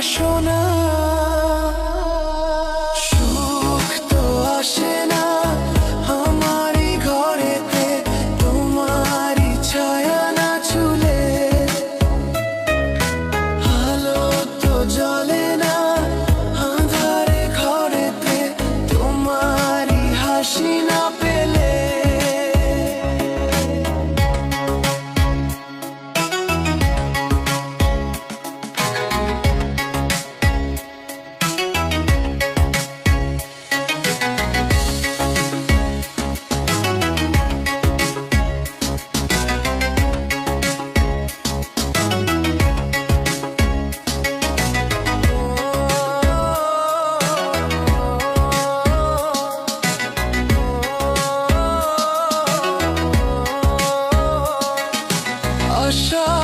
সোনা sure.